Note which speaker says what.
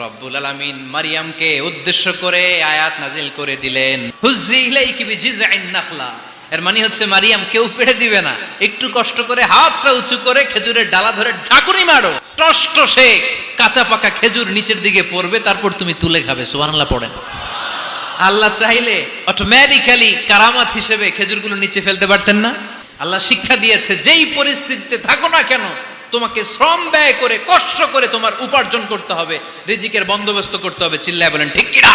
Speaker 1: রব্বুল আলামিন মারিয়ামকে উদ্দেশ্য করে আয়াত নাজিল করে দিলেন। হুজ্জি এর মানে হচ্ছে মারিয়াম কেউ পেড়ে দিবে না। একটু কষ্ট করে হাতটা উঁচু করে খেজুরের ডালা ধরে ঝাঁকুনি মারো। টষ্ট সে কাঁচা পাকা খেজুর নিচের দিকে পড়বে, তারপর তুমি তুলে খাবে। সুবহানাল্লাহ পড়েন। আল্লাহ চাইলে অটোমেটিক্যালি কারামাত হিসেবে খেজুরগুলো নিচে ফেলতে পারতেন না। আল্লাহ শিক্ষা দিয়েছে, যেই পরিস্থিতিতে থাকো না কেন তোমাকে শ্রম ব্যয় করে, কষ্ট করে তোমার উপার্জন করতে হবে, রিজিকের বন্দোবস্ত করতে হবে, চিল্লায় বলেন, ঠিক কিনা?